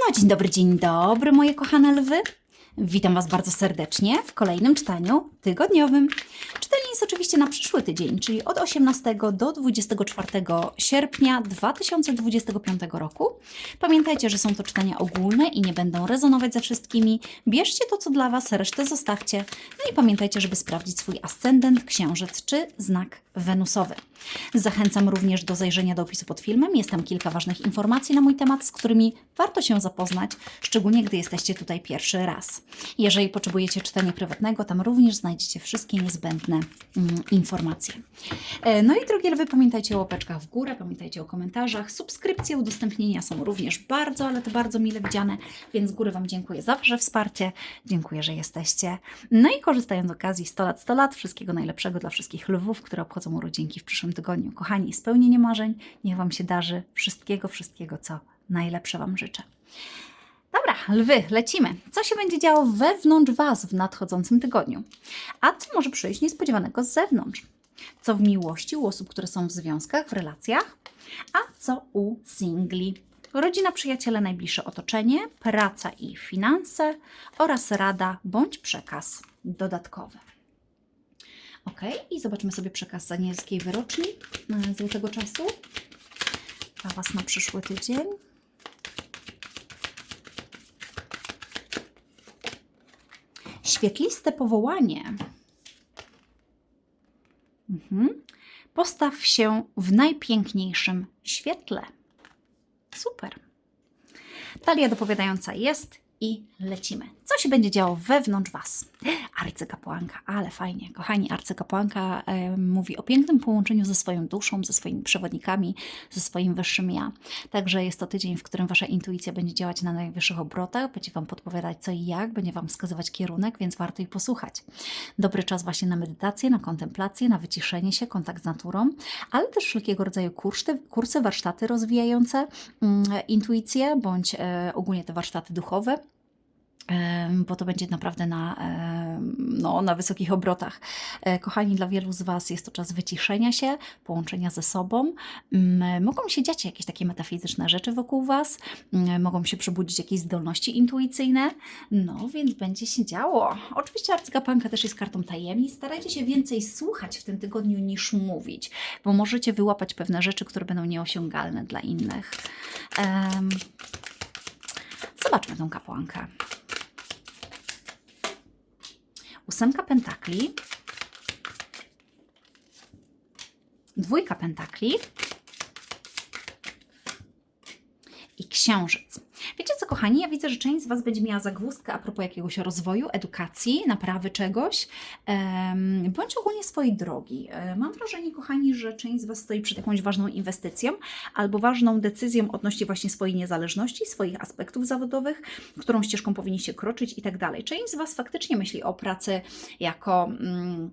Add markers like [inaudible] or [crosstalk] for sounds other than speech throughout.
No, dzień dobry, dzień dobry, moje kochane lwy. Witam Was bardzo serdecznie w kolejnym czytaniu tygodniowym. Czytanie jest oczywiście na przyszły tydzień, czyli od 18 do 24 sierpnia 2025 roku. Pamiętajcie, że są to czytania ogólne i nie będą rezonować ze wszystkimi. Bierzcie to, co dla Was, resztę zostawcie. No i pamiętajcie, żeby sprawdzić swój ascendent, księżyc czy znak wenusowy. Zachęcam również do zajrzenia do opisu pod filmem. Jest tam kilka ważnych informacji na mój temat, z którymi warto się zapoznać, szczególnie gdy jesteście tutaj pierwszy raz. Jeżeli potrzebujecie czytania prywatnego, tam również znajdziecie wszystkie niezbędne mm, informacje. E, No i drogie lwy, pamiętajcie o łapeczkach w górę, pamiętajcie o komentarzach. Subskrypcje, udostępnienia są również bardzo, ale to bardzo mile widziane, więc z góry Wam dziękuję za Wasze wsparcie. Dziękuję, że jesteście. No i korzystając z okazji 100 lat, 100 lat, wszystkiego najlepszego dla wszystkich lwów, które obchodzą urodzinki w przyszłym tygodniu. Kochani, spełnienie marzeń, niech Wam się darzy wszystkiego, wszystkiego, co najlepsze Wam życzę. Dobra, lwy, lecimy. Co się będzie działo wewnątrz Was w nadchodzącym tygodniu? A co może przyjść niespodziewanego z zewnątrz? Co w miłości u osób, które są w związkach, w relacjach? A co u singli? Rodzina, przyjaciele, najbliższe otoczenie, praca i finanse oraz rada bądź przekaz dodatkowy. Ok, i zobaczmy sobie przekaz anielskiej wyroczni e, złotego czasu dla Was na przyszły tydzień. Świetliste powołanie. Mhm. Postaw się w najpiękniejszym świetle. Super. Talia dopowiadająca jest i lecimy. Co się będzie działo wewnątrz Was? Arcykapłanka, ale fajnie. Kochani, arcykapłanka e, mówi o pięknym połączeniu ze swoją duszą, ze swoimi przewodnikami, ze swoim wyższym ja. Także jest to tydzień, w którym Wasza intuicja będzie działać na najwyższych obrotach, będzie Wam podpowiadać co i jak, będzie Wam wskazywać kierunek, więc warto jej posłuchać. Dobry czas właśnie na medytację, na kontemplację, na wyciszenie się, kontakt z naturą, ale też wszelkiego rodzaju kursy, kursy warsztaty rozwijające mm, intuicję, bądź e, ogólnie te warsztaty duchowe bo to będzie naprawdę na, no, na wysokich obrotach. E, Kochani, dla wielu z Was jest to czas wyciszenia się, połączenia ze sobą. Mm, Mogą się dziać jakieś takie metafizyczne rzeczy wokół Was, mm, mogą się przebudzić jakieś zdolności intuicyjne, no więc będzie się działo. Oczywiście arcykapłanka też jest kartą tajemnic. Starajcie się więcej słuchać w tym tygodniu niż mówić, bo możecie wyłapać pewne rzeczy, które będą nieosiągalne dla innych. Em, Zobaczmy tą kapłankę. Ósemka pentakli. Dwójka pentakli. I księżyc. Wiecie co, kochani? Ja widzę, że część z Was będzie miała zagwozdkę a propos jakiegoś rozwoju, edukacji, naprawy czegoś, bądź ogólnie swojej drogi. E, Mam wrażenie, kochani, że część z Was stoi przed jakąś ważną inwestycją albo ważną decyzją odnośnie właśnie swojej niezależności, swoich aspektów zawodowych, którą ścieżką powinniście kroczyć i tak dalej. Część z Was faktycznie myśli o pracy jako. Mm,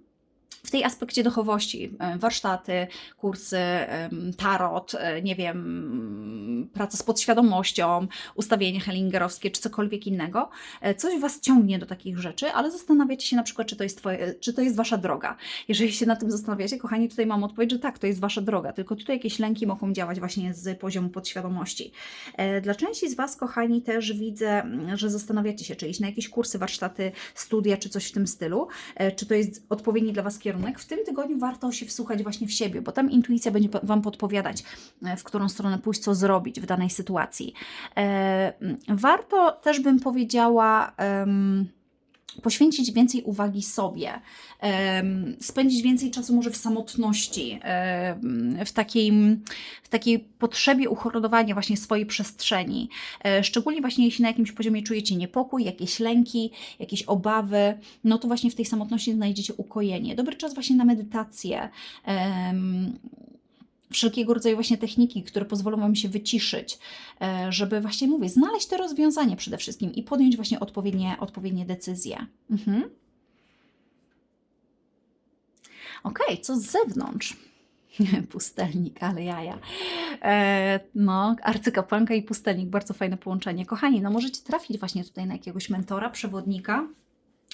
w tej aspekcie duchowości, e, warsztaty, kursy, em, tarot, e, nie wiem, praca z podświadomością, ustawienie hellingerowskie czy cokolwiek innego, e, coś Was ciągnie do takich rzeczy, ale zastanawiacie się na przykład, czy to jest, twoje, czy to jest Wasza droga. Jeżeli się na tym zastanawiacie, kochani, tutaj mam odpowiedź, że tak, to jest Wasza droga, tylko tutaj jakieś lęki mogą działać właśnie z poziomu podświadomości. E, Dla części z Was, kochani, też widzę, mm, że zastanawiacie się, czy iść na jakieś kursy, warsztaty, studia, czy coś w tym stylu, e, czy to jest odpowiedni dla Was kierunek. W tym tygodniu warto się wsłuchać właśnie w siebie, bo tam intuicja będzie Wam podpowiadać, e, w którą stronę pójść, co zrobić w danej sytuacji. E, Warto też bym powiedziała. em, poświęcić więcej uwagi sobie, spędzić więcej czasu może w samotności, w takiej, w takiej potrzebie uchorodowania właśnie swojej przestrzeni. E, Szczególnie właśnie jeśli na jakimś poziomie czujecie niepokój, jakieś lęki, jakieś obawy, no to właśnie w tej samotności znajdziecie ukojenie. Dobry czas właśnie na medytację. Wszelkiego rodzaju właśnie techniki, które pozwolą Wam się wyciszyć, e, żeby właśnie, mówię, znaleźć to rozwiązanie przede wszystkim i podjąć właśnie odpowiednie, odpowiednie decyzje. Mhm. Okej, co z zewnątrz? [laughs] Pustelnik, ale jaja. E, no, arcykapłanka i pustelnik, bardzo fajne połączenie. Kochani, no możecie trafić właśnie tutaj na jakiegoś mentora, przewodnika,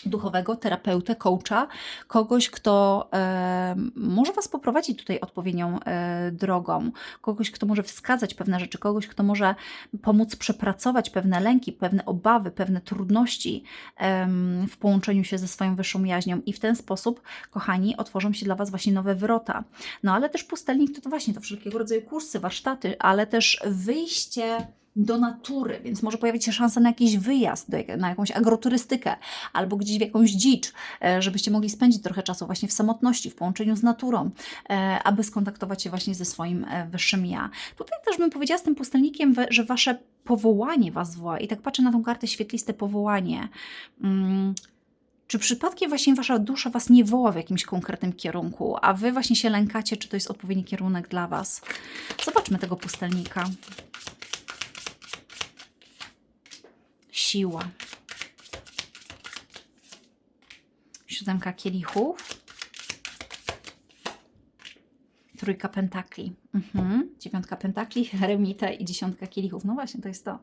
duchowego, terapeutę, coacha, kogoś, kto e, może Was poprowadzić tutaj odpowiednią e, drogą, kogoś, kto może wskazać pewne rzeczy, kogoś, kto może pomóc przepracować pewne lęki, pewne obawy, pewne trudności em, w połączeniu się ze swoją wyższą jaźnią i w ten sposób, kochani, otworzą się dla Was właśnie nowe wrota. No ale też pustelnik to, to właśnie to wszelkiego rodzaju kursy, warsztaty, ale też wyjście do natury, więc może pojawić się szansa na jakiś wyjazd, na jakąś agroturystykę albo gdzieś w jakąś dzicz, e, żebyście mogli spędzić trochę czasu właśnie w samotności, w połączeniu z naturą, e, aby skontaktować się właśnie ze swoim e, wyższym ja. Tutaj też bym powiedziała z tym pustelnikiem, że wasze powołanie was woła i tak patrzę na tą kartę świetliste powołanie. Mm, czy przypadkiem właśnie wasza dusza was nie woła w jakimś konkretnym kierunku, a wy właśnie się lękacie, czy to jest odpowiedni kierunek dla was? Zobaczmy tego pustelnika. Siła. Siódemka kielichów. Trójka pentakli. Mhm. Dziewiątka pentakli, [laughs] eremita i dziesiątka kielichów. No właśnie, to jest to.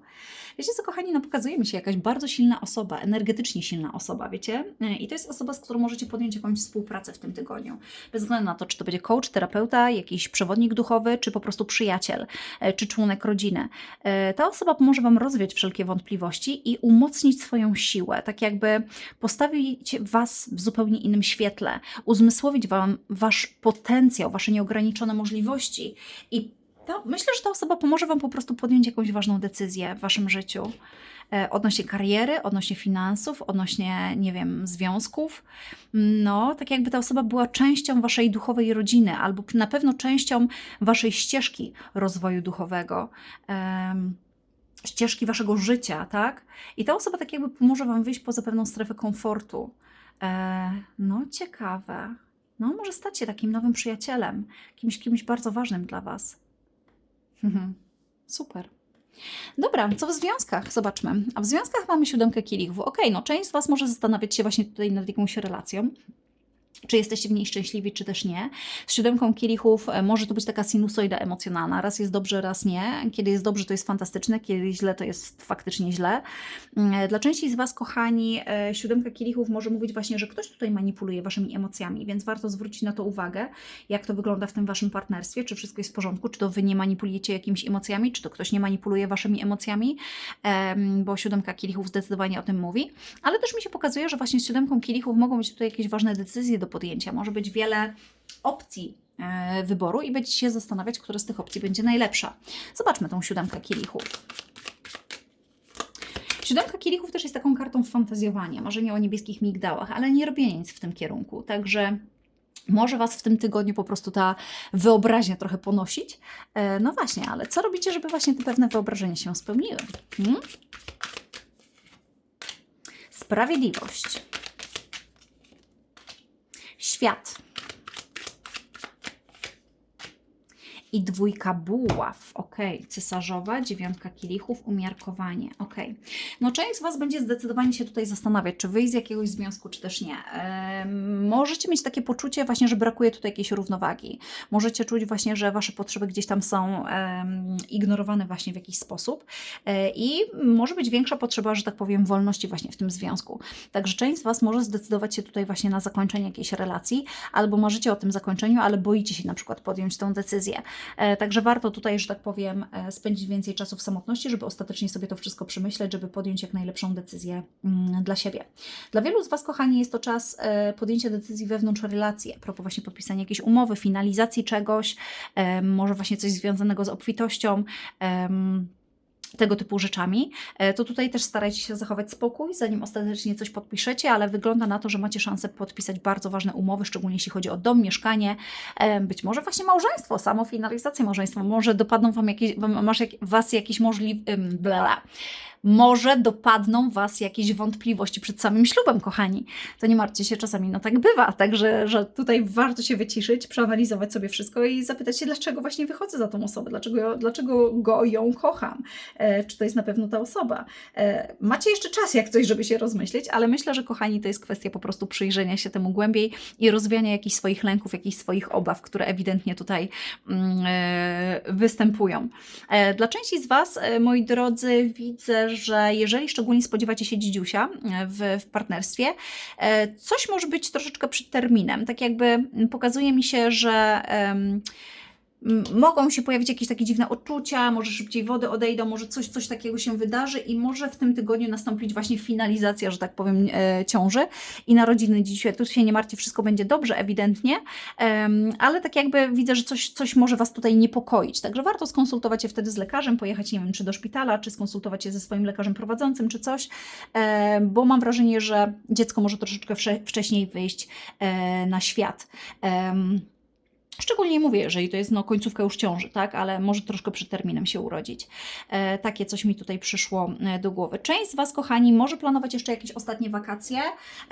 Wiecie co, kochani, no pokazuje mi się jakaś bardzo silna osoba, energetycznie silna osoba, wiecie? I to jest osoba, z którą możecie podjąć jakąś współpracę w tym tygodniu. Bez względu na to, czy to będzie coach, terapeuta, jakiś przewodnik duchowy, czy po prostu przyjaciel, e, czy członek rodziny. E, Ta osoba pomoże Wam rozwiać wszelkie wątpliwości i umocnić swoją siłę, tak jakby postawić Was w zupełnie innym świetle, uzmysłowić Wam Wasz potencjał, Wasze nieograniczone możliwości i to, myślę, że ta osoba pomoże Wam po prostu podjąć jakąś ważną decyzję w Waszym życiu. E, odnośnie kariery, odnośnie finansów, odnośnie, nie wiem, związków. No, tak jakby ta osoba była częścią Waszej duchowej rodziny, albo na pewno częścią Waszej ścieżki rozwoju duchowego. Ścieżki Waszego życia, tak? I ta osoba tak jakby pomoże Wam wyjść poza pewną strefę komfortu. E, no, ciekawe. No, może stać się takim nowym przyjacielem, kimś, kimś bardzo ważnym dla Was. Mhm. Super. Dobra, co w związkach? Zobaczmy. A w związkach mamy siódemkę kielichów. Okej, no część z Was może zastanawiać się właśnie tutaj nad jakąś relacją. Czy jesteście w niej szczęśliwi, czy też nie. Z siódemką kielichów e, może to być taka sinusoida emocjonalna. Raz jest dobrze, raz nie. Kiedy jest dobrze, to jest fantastyczne, kiedy źle, to jest faktycznie źle. Mm, Dla części z Was, kochani, e, siódemka kielichów może mówić właśnie, że ktoś tutaj manipuluje Waszymi emocjami, więc warto zwrócić na to uwagę, jak to wygląda w tym Waszym partnerstwie, czy wszystko jest w porządku, czy to Wy nie manipulujecie jakimiś emocjami, czy to ktoś nie manipuluje Waszymi emocjami, Em, bo siódemka kielichów zdecydowanie o tym mówi. Ale też mi się pokazuje, że właśnie z siódemką kielichów mogą być tutaj jakieś ważne decyzje do podjęcia. Może być wiele opcji e, wyboru i będziecie się zastanawiać, która z tych opcji będzie najlepsza. Zobaczmy tą siódemkę kielichów. Siódemka kielichów też jest taką kartą fantazjowania, marzenia o niebieskich migdałach, ale nie robienia nic w tym kierunku. Także może Was w tym tygodniu po prostu ta wyobraźnia trochę ponosić. E, No właśnie, ale co robicie, żeby właśnie te pewne wyobrażenia się spełniły? Hmm? Sprawiedliwość. Świat. I dwójka buław, ok. Cesarzowa, dziewiątka kielichów, umiarkowanie, ok. No część z Was będzie zdecydowanie się tutaj zastanawiać, czy wyjść z jakiegoś związku, czy też nie. Em, możecie mieć takie poczucie właśnie, że brakuje tutaj jakiejś równowagi. Możecie czuć właśnie, że Wasze potrzeby gdzieś tam są em, ignorowane właśnie w jakiś sposób E, i może być większa potrzeba, że tak powiem, wolności właśnie w tym związku. Także część z Was może zdecydować się tutaj właśnie na zakończenie jakiejś relacji, albo marzycie o tym zakończeniu, ale boicie się na przykład podjąć tą decyzję. E, Także warto tutaj, że tak powiem, e, spędzić więcej czasu w samotności, żeby ostatecznie sobie to wszystko przemyśleć, żeby podjąć jak najlepszą decyzję mm, dla siebie. Dla wielu z Was, kochani, jest to czas e, podjęcia decyzji wewnątrz relacji, a propos właśnie podpisania jakiejś umowy, finalizacji czegoś, może właśnie coś związanego z obfitością. Tego typu rzeczami, e, to tutaj też starajcie się zachować spokój, zanim ostatecznie coś podpiszecie, ale wygląda na to, że macie szansę podpisać bardzo ważne umowy, szczególnie jeśli chodzi o dom, mieszkanie, e, być może właśnie małżeństwo, samo finalizację małżeństwa, może dopadną wam jakieś, jak, Was jakieś możliwe, może dopadną Was jakieś wątpliwości przed samym ślubem, kochani. To nie martwcie się, czasami no tak bywa, także że tutaj warto się wyciszyć, przeanalizować sobie wszystko i zapytać się, dlaczego właśnie wychodzę za tą osobę, dlaczego, dlaczego go, ją kocham, e, czy to jest na pewno ta osoba. E, macie jeszcze czas jak coś, żeby się rozmyśleć, ale myślę, że kochani, to jest kwestia po prostu przyjrzenia się temu głębiej i rozwiania jakichś swoich lęków, jakichś swoich obaw, które ewidentnie tutaj mm, e, występują. E, Dla części z Was, e, moi drodzy, widzę, że jeżeli szczególnie spodziewacie się dzidziusia e, w, w partnerstwie, e, coś może być troszeczkę przed terminem. Tak jakby pokazuje mi się, że. em, m, Mogą się pojawić jakieś takie dziwne odczucia, może szybciej wody odejdą, może coś, coś takiego się wydarzy i może w tym tygodniu nastąpić właśnie finalizacja, że tak powiem, e, ciąży i narodziny dzisiaj. Tu się nie martwcie, wszystko będzie dobrze, ewidentnie, em, ale tak jakby widzę, że coś, coś może Was tutaj niepokoić. Także warto skonsultować się wtedy z lekarzem, pojechać, nie wiem, czy do szpitala, czy skonsultować się ze swoim lekarzem prowadzącym, czy coś, e, bo mam wrażenie, że dziecko może troszeczkę wcześniej wyjść e, na świat. Em, Szczególnie mówię, jeżeli to jest no, końcówka już ciąży, tak, ale może troszkę przed terminem się urodzić. E, takie coś mi tutaj przyszło e, do głowy. Część z Was, kochani, może planować jeszcze jakieś ostatnie wakacje,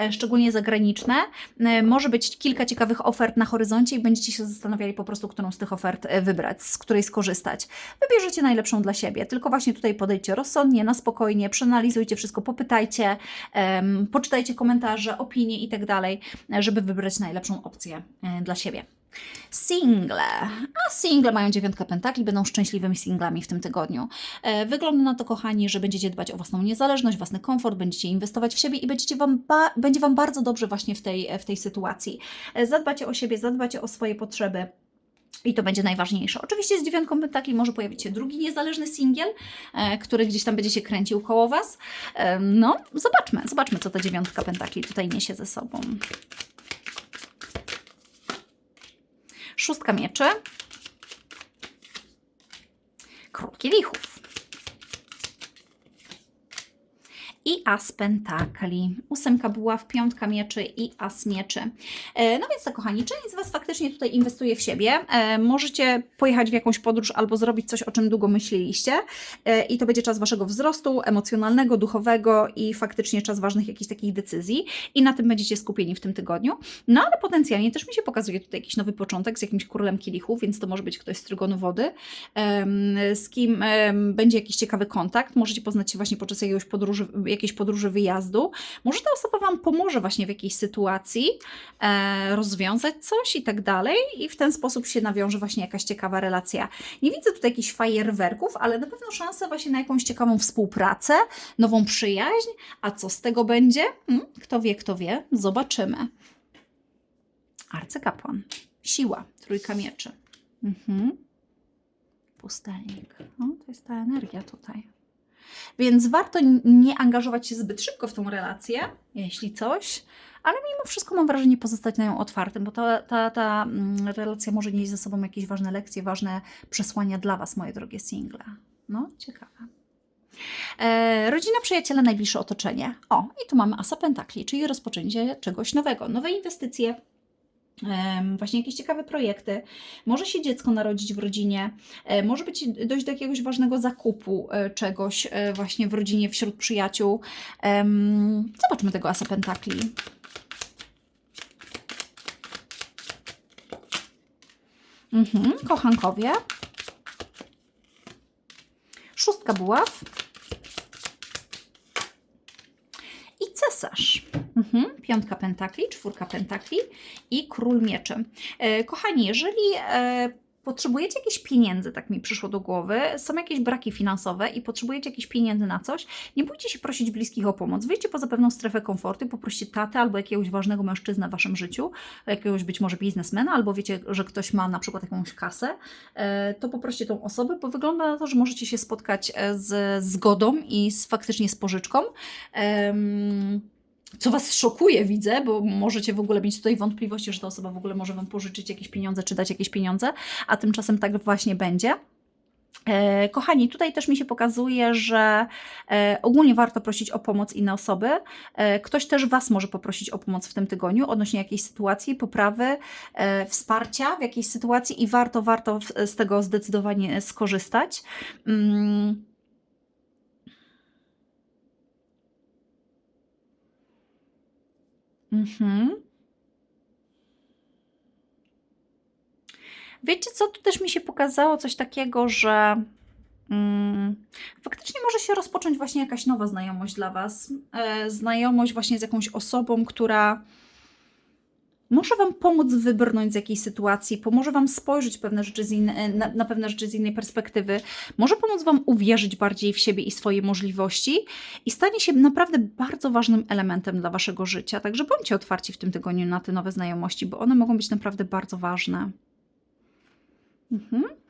e, szczególnie zagraniczne. E, może być kilka ciekawych ofert na horyzoncie i będziecie się zastanawiali po prostu, którą z tych ofert e, wybrać, z której skorzystać. Wybierzecie najlepszą dla siebie, tylko właśnie tutaj podejdźcie rozsądnie, na spokojnie, przeanalizujcie wszystko, popytajcie, em, poczytajcie komentarze, opinie i tak dalej, e, żeby wybrać najlepszą opcję e, dla siebie. Single. A single mają dziewiątkę pentakli, będą szczęśliwymi singlami w tym tygodniu. E, Wygląda na to, kochani, że będziecie dbać o własną niezależność, własny komfort, będziecie inwestować w siebie i będziecie wam będzie Wam bardzo dobrze właśnie w tej, w tej sytuacji. E, Zadbacie o siebie, zadbacie o swoje potrzeby. I to będzie najważniejsze. Oczywiście z dziewiątką pentakli może pojawić się drugi niezależny singiel, e, który gdzieś tam będzie się kręcił koło Was. E, No, zobaczmy, zobaczmy, co ta dziewiątka pentakli tutaj niesie ze sobą. Szóstka mieczy. Król kielichów. I as pentakli. Ósemka buław, piątka mieczy i as mieczy. E, No więc tak, kochani, część z Was faktycznie tutaj inwestuje w siebie. E, Możecie pojechać w jakąś podróż albo zrobić coś, o czym długo myśleliście. E, I to będzie czas Waszego wzrostu emocjonalnego, duchowego i faktycznie czas ważnych jakichś takich decyzji. I na tym będziecie skupieni w tym tygodniu. No ale potencjalnie też mi się pokazuje tutaj jakiś nowy początek z jakimś królem kielichów, więc to może być ktoś z trygonu wody, z kim będzie jakiś ciekawy kontakt. Możecie poznać się właśnie podczas jakiegoś podróży, jakiejś podróży wyjazdu. Może ta osoba Wam pomoże właśnie w jakiejś sytuacji e, rozwiązać coś i tak dalej i w ten sposób się nawiąże właśnie jakaś ciekawa relacja. Nie widzę tutaj jakichś fajerwerków, ale na pewno szanse właśnie na jakąś ciekawą współpracę, nową przyjaźń, a co z tego będzie? Hmm, kto wie, kto wie, zobaczymy. Arcykapłan. Siła. Trójka mieczy. Mhm. Pustelnik. O, to jest ta energia tutaj. Więc warto nie angażować się zbyt szybko w tą relację, jeśli coś, ale mimo wszystko mam wrażenie pozostać na nią otwartym, bo ta, ta, ta mm, relacja może nieść ze sobą jakieś ważne lekcje, ważne przesłania dla Was, moje drogie single. No, ciekawe. E, rodzina, przyjaciele, najbliższe otoczenie. O, i tu mamy Asa Pentakli, czyli rozpoczęcie czegoś nowego. Nowe inwestycje, właśnie jakieś ciekawe projekty. Może się dziecko narodzić w rodzinie, e, może być dojść do jakiegoś ważnego zakupu e, czegoś e, właśnie w rodzinie, wśród przyjaciół. Zobaczmy tego Asa Pentakli. Mhm, kochankowie. Szóstka buław. I cesarz. Mhm, piątka pentakli, czwórka pentakli i król mieczy. E, kochani, jeżeli e, potrzebujecie jakichś pieniędzy, tak mi przyszło do głowy, są jakieś braki finansowe i potrzebujecie jakichś pieniędzy na coś, nie bójcie się prosić bliskich o pomoc. Wyjdźcie poza pewną strefę komfortu, poproście tatę albo jakiegoś ważnego mężczyznę w waszym życiu, jakiegoś być może biznesmena, albo wiecie, że ktoś ma na przykład jakąś kasę, e, to poproście tą osobę, bo wygląda na to, że możecie się spotkać e, z zgodą i z, faktycznie z pożyczką. Co Was szokuje, widzę, bo możecie w ogóle mieć tutaj wątpliwości, że ta osoba w ogóle może Wam pożyczyć jakieś pieniądze, czy dać jakieś pieniądze, a tymczasem tak właśnie będzie. E, kochani, tutaj też mi się pokazuje, że e, ogólnie warto prosić o pomoc inne osoby. E, ktoś też Was może poprosić o pomoc w tym tygodniu odnośnie jakiejś sytuacji, poprawy, wsparcia w jakiejś sytuacji i warto, warto z tego zdecydowanie skorzystać. Mhm. Wiecie co, tu też mi się pokazało coś takiego, że mm, faktycznie może się rozpocząć właśnie jakaś nowa znajomość dla Was. E, znajomość właśnie z jakąś osobą, która może Wam pomóc wybrnąć z jakiejś sytuacji, pomoże Wam spojrzeć pewne rzeczy inne, na, na pewne rzeczy z innej perspektywy, może pomóc Wam uwierzyć bardziej w siebie i swoje możliwości i stanie się naprawdę bardzo ważnym elementem dla Waszego życia. Także bądźcie otwarci w tym tygodniu na te nowe znajomości, bo one mogą być naprawdę bardzo ważne. Mhm.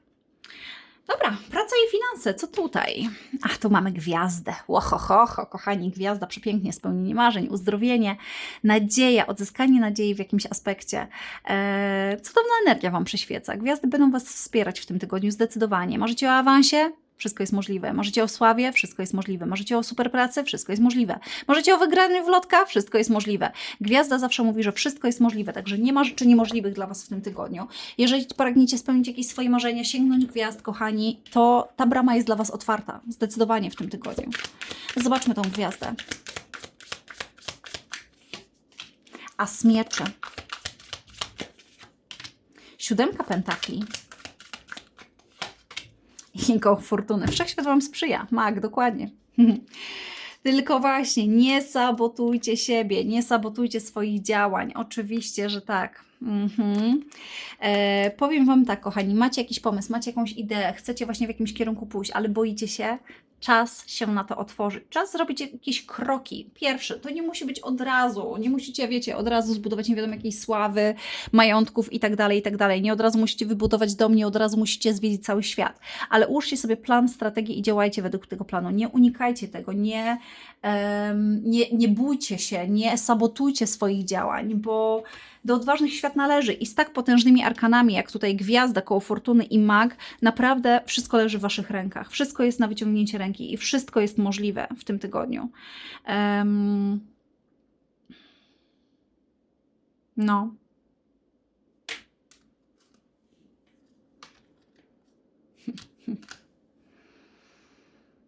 Dobra, praca i finanse, co tutaj? Ach, tu mamy gwiazdę. Łohohoho, kochani, gwiazda, przepięknie, spełnienie marzeń, uzdrowienie, nadzieja, odzyskanie nadziei w jakimś aspekcie. Eee, cudowna energia Wam przyświeca. Gwiazdy będą Was wspierać w tym tygodniu zdecydowanie. Marzycie o awansie? Wszystko jest możliwe. Marzycie o sławie? Wszystko jest możliwe. Marzycie o super pracy? Wszystko jest możliwe. Marzycie o wygraniu w lotka? Wszystko jest możliwe. Gwiazda zawsze mówi, że wszystko jest możliwe, także nie ma rzeczy niemożliwych dla Was w tym tygodniu. Jeżeli pragniecie spełnić jakieś swoje marzenia, sięgnąć gwiazd, kochani, to ta brama jest dla Was otwarta. Zdecydowanie w tym tygodniu. Zobaczmy tą gwiazdę. As mieczy. Siódemka pentakli. I koło fortuny. Wszechświat Wam sprzyja. Mag, dokładnie. [laughs] Tylko właśnie, nie sabotujcie siebie, nie sabotujcie swoich działań. Oczywiście, że tak. Mhm. E, powiem Wam tak, kochani, macie jakiś pomysł, macie jakąś ideę, chcecie właśnie w jakimś kierunku pójść, ale boicie się, czas się na to otworzyć. Czas zrobić jakieś kroki. Pierwszy, to nie musi być od razu, nie musicie, wiecie, od razu zbudować nie wiadomo jakiejś sławy, majątków i tak dalej, i tak dalej. Nie od razu musicie wybudować dom, nie od razu musicie zwiedzić cały świat, ale ułóżcie sobie plan, strategię i działajcie według tego planu. Nie unikajcie tego, nie, em, nie, nie bójcie się, nie sabotujcie swoich działań, bo do odważnych świat należy i z tak potężnymi arkanami, jak tutaj gwiazda koło fortuny i mag, naprawdę wszystko leży w Waszych rękach. Wszystko jest na wyciągnięcie ręki i wszystko jest możliwe w tym tygodniu. Em, No. [laughs]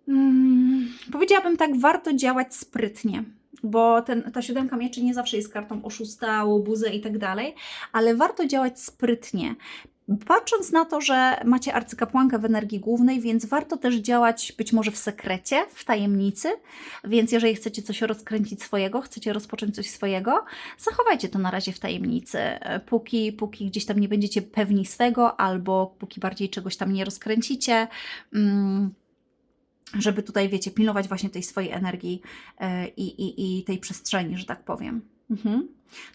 Mm, powiedziałabym tak, warto działać sprytnie, bo ten, ta siódemka mieczy nie zawsze jest kartą oszusta, łobuzę i tak dalej, ale warto działać sprytnie. Patrząc na to, że macie arcykapłankę w energii głównej, więc warto też działać być może w sekrecie, w tajemnicy. Więc jeżeli chcecie coś rozkręcić swojego, chcecie rozpocząć coś swojego, zachowajcie to na razie w tajemnicy, póki, póki gdzieś tam nie będziecie pewni swego, albo póki bardziej czegoś tam nie rozkręcicie. Mm żeby tutaj, wiecie, pilnować właśnie tej swojej energii e, i, i, i tej przestrzeni, że tak powiem. Mhm.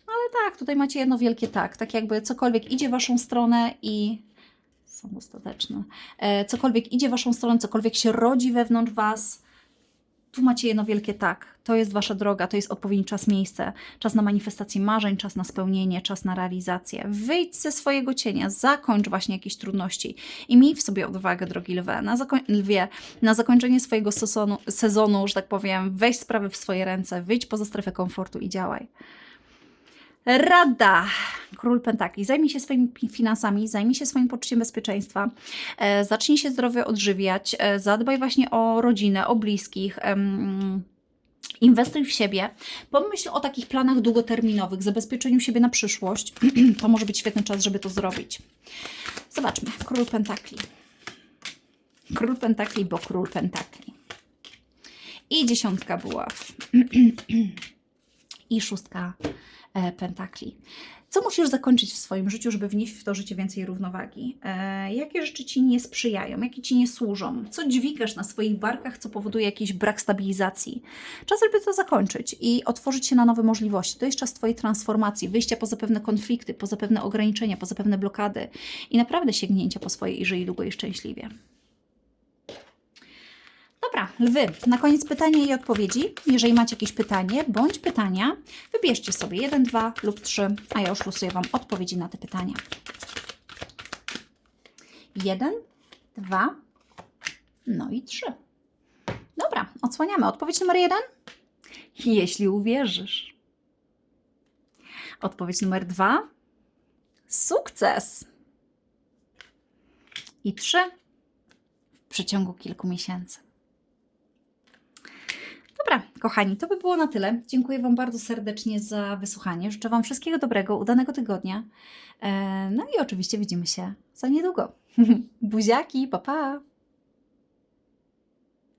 No ale tak, tutaj macie jedno wielkie tak, tak jakby cokolwiek idzie Waszą stronę i są dostateczne, e, cokolwiek idzie Waszą stronę, cokolwiek się rodzi wewnątrz Was, tu macie jedno wielkie tak. To jest Wasza droga, to jest odpowiedni czas, miejsce. Czas na manifestację marzeń, czas na spełnienie, czas na realizację. Wyjdź ze swojego cienia, zakończ właśnie jakieś trudności i miej w sobie odwagę, drogi lwie, na, lwie, na zakończenie swojego sezonu, sezonu, że tak powiem, weź sprawy w swoje ręce, wyjdź poza strefę komfortu i działaj. Rada. Król Pentakli. Zajmij się swoimi finansami, zajmij się swoim poczuciem bezpieczeństwa, e, zacznij się zdrowo odżywiać, e, zadbaj właśnie o rodzinę, o bliskich. em, Inwestuj w siebie. Pomyśl o takich planach długoterminowych, zabezpieczeniu siebie na przyszłość. [clears throat] to może być świetny czas, żeby to zrobić. Zobaczmy. Król Pentakli. Król Pentakli, bo król Pentakli. I dziesiątka buław. [clears throat] I szóstka e, pentakli. Co musisz zakończyć w swoim życiu, żeby wnieść w to życie więcej równowagi? E, jakie rzeczy ci nie sprzyjają, jakie ci nie służą? Co dźwigasz na swoich barkach, co powoduje jakiś brak stabilizacji? Czas, żeby to zakończyć i otworzyć się na nowe możliwości. To jest czas Twojej transformacji, wyjścia poza pewne konflikty, poza pewne ograniczenia, poza pewne blokady i naprawdę sięgnięcia po swoje i żyj długo i szczęśliwie. Dobra, lwy. Na koniec pytania i odpowiedzi. Jeżeli macie jakieś pytanie bądź pytania, wybierzcie sobie jeden, dwa lub trzy, a ja już losuję Wam odpowiedzi na te pytania. Jeden, dwa, no i trzy. Dobra, odsłaniamy. Odpowiedź numer jeden. Jeśli uwierzysz. Odpowiedź numer dwa. Sukces. I trzy. W przeciągu kilku miesięcy. Dobra, kochani, to by było na tyle. Dziękuję Wam bardzo serdecznie za wysłuchanie. Życzę Wam wszystkiego dobrego, udanego tygodnia. E, No i oczywiście widzimy się za niedługo. [laughs] Buziaki, pa pa!